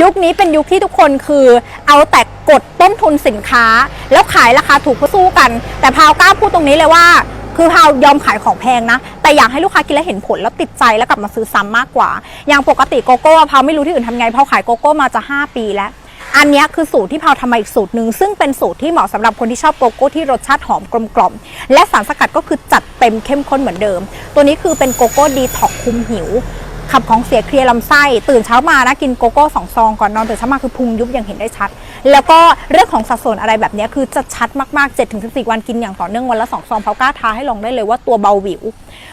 ยุคนี้เป็นยุคที่ทุกคนคือเอาแต่กดต้นทุนสินค้า แล้วขายราคาถูกเพื่อสู้กัน แต่พาวกล้าพูดตรงนี้เลยว่า คือพาวยอมขายของแพงนะ แต่อยากให้ลูกค้ากินแล้วเห็นผลแล้วติดใจแล้วกลับมาซื้อซ้ำมากกว่า อย่างปกติโกโก้พาวไม่รู้ที่อื่นทำไงพาวขายโกโก้มาจะ 5 ปีแล้วอันนี้คือสูตรที่พาวทำมาอีกสูตรหนึ่งซึ่งเป็นสูตรที่เหมาะสำหรับคนที่ชอบโกโก้ที่รสชาติหอมกลมกล่อมและสารสกัดก็คือจัดเต็มเข้มข้นเหมือนเดิม ตัวนี้คือเป็นโกโก้ดีท็อกคุมหิว ขับของเสียเคลียร์ลำไส้ตื่นเช้ามานะกินโกโก้สองซองก่อนนอนตื่นเช้ามาคือพุงยุบอย่างเห็นได้ชัด แล้วก็เรื่องของสัดส่วนอะไรแบบนี้คือจะชัดมากๆ7-14 วันกินอย่างต่อเนื่องวันละสองซองเพากล้าท้าให้ลองได้เลยว่าตัวเบาหวิว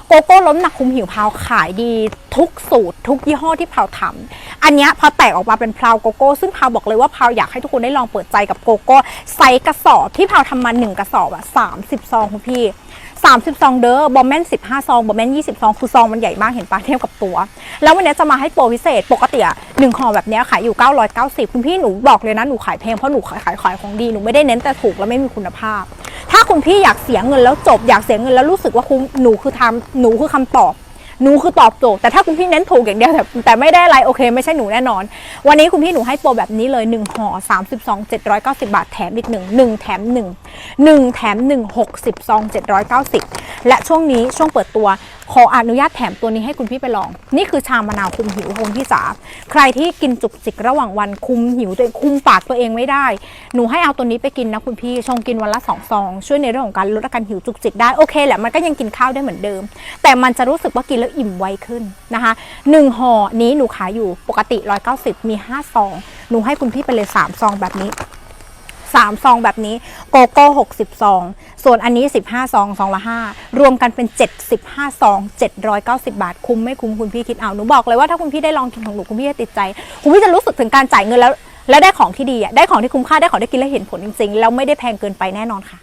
โกโก้ล้มหนักคุมหิวพาวขายดีทุกสูตร ทุกยี่ห้อที่พาวทำอันนี้พอแตกออกมาเป็นพาวโกโก้ซึ่งพาวบอกเลยว่าพาวอยากให้ทุกคนได้ลองเปิดใจกับโกโก้ไซส์กระสอบที่พาวทำมาหนึ่งกระสอบอะ30ซองคุณพี่30ซองเด้อบอมแมน15ซองบอมแมน20ซองคือซองมันใหญ่มากเห็นปะเทียบกับตัว แล้ววันนี้จะมาให้โปรพิเศษปกติอะหนึ่งห่อแบบนี้ขายอยู่990คุณพี่หนูบอกเลยนะหนูขายแพงเพราะหนูขายขายขายของดีหนูไม่ได้เน้นแต่ถูกและไม่มีคุณภาพ ถ้าคุณพี่อยากเสียเงินแล้วจบอยากเสียเงินแล้วรู้สึกว่าคุณหนูคือทำหนูคือคำตอบหนูคือตอบโจทย์แต่ถ้าคุณพี่เน้นถูกอย่างเดียวแต่แต่ไม่ได้อะไรโอเค ไม่ใช่หนูแน่นอน วันนี้คุณพี่หนูให้โปรแบบนี้เลย1ห่อ32 790 บาทแถมอีก1 1แถม1 1 แถม 1 60ซอง790 และช่วงนี้ช่วงเปิดตัว ขออนุญาตแถมตัวนี้ให้คุณพี่ไปลอง นี่คือชามะนาวคุมหิวของคุณพี่จ๋าใครที่กินจุกจิกระหว่างวันคุมหิวตัวเองคุมปากตัวเองไม่ได้ หนูให้เอาตัวนี้ไปกินนะคุณพี่ชงกินวันละสองซองช่วยในเรื่องของการลดอาการหิวจุกจิกได้โอเคแหละมันก็ยังกินข้าวได้เหมือนเดิม แต่มันจะรู้สึกว่ากินแล้วอิ่มไวขึ้นนะคะหนึ่งห่อนี้หนูขายอยู่ปกติ 190 มี5ซองหนูให้คุณพี่ไปเลย 3 ซองแบบนี้ 3 ซองแบบนี้โกโก้60 ซอง ส่วนอันนี้ 15 ซองซองละ5รวมกันเป็น 75 ซอง 790 บาท คุ้มไม่คุ้มคุณพี่คิดเอา หนูบอกเลยว่าถ้าคุณพี่ได้ลองกินของหนูคุณพี่จะติดใจ คุณพี่จะรู้สึกถึงการจ่ายเงินแล้ว แล้วได้ของที่ดีอะ ได้ของที่คุ้มค่า ได้ของที่กินและเห็นผลจริงๆ แล้วไม่ได้แพงเกินไปแน่นอนค่ะ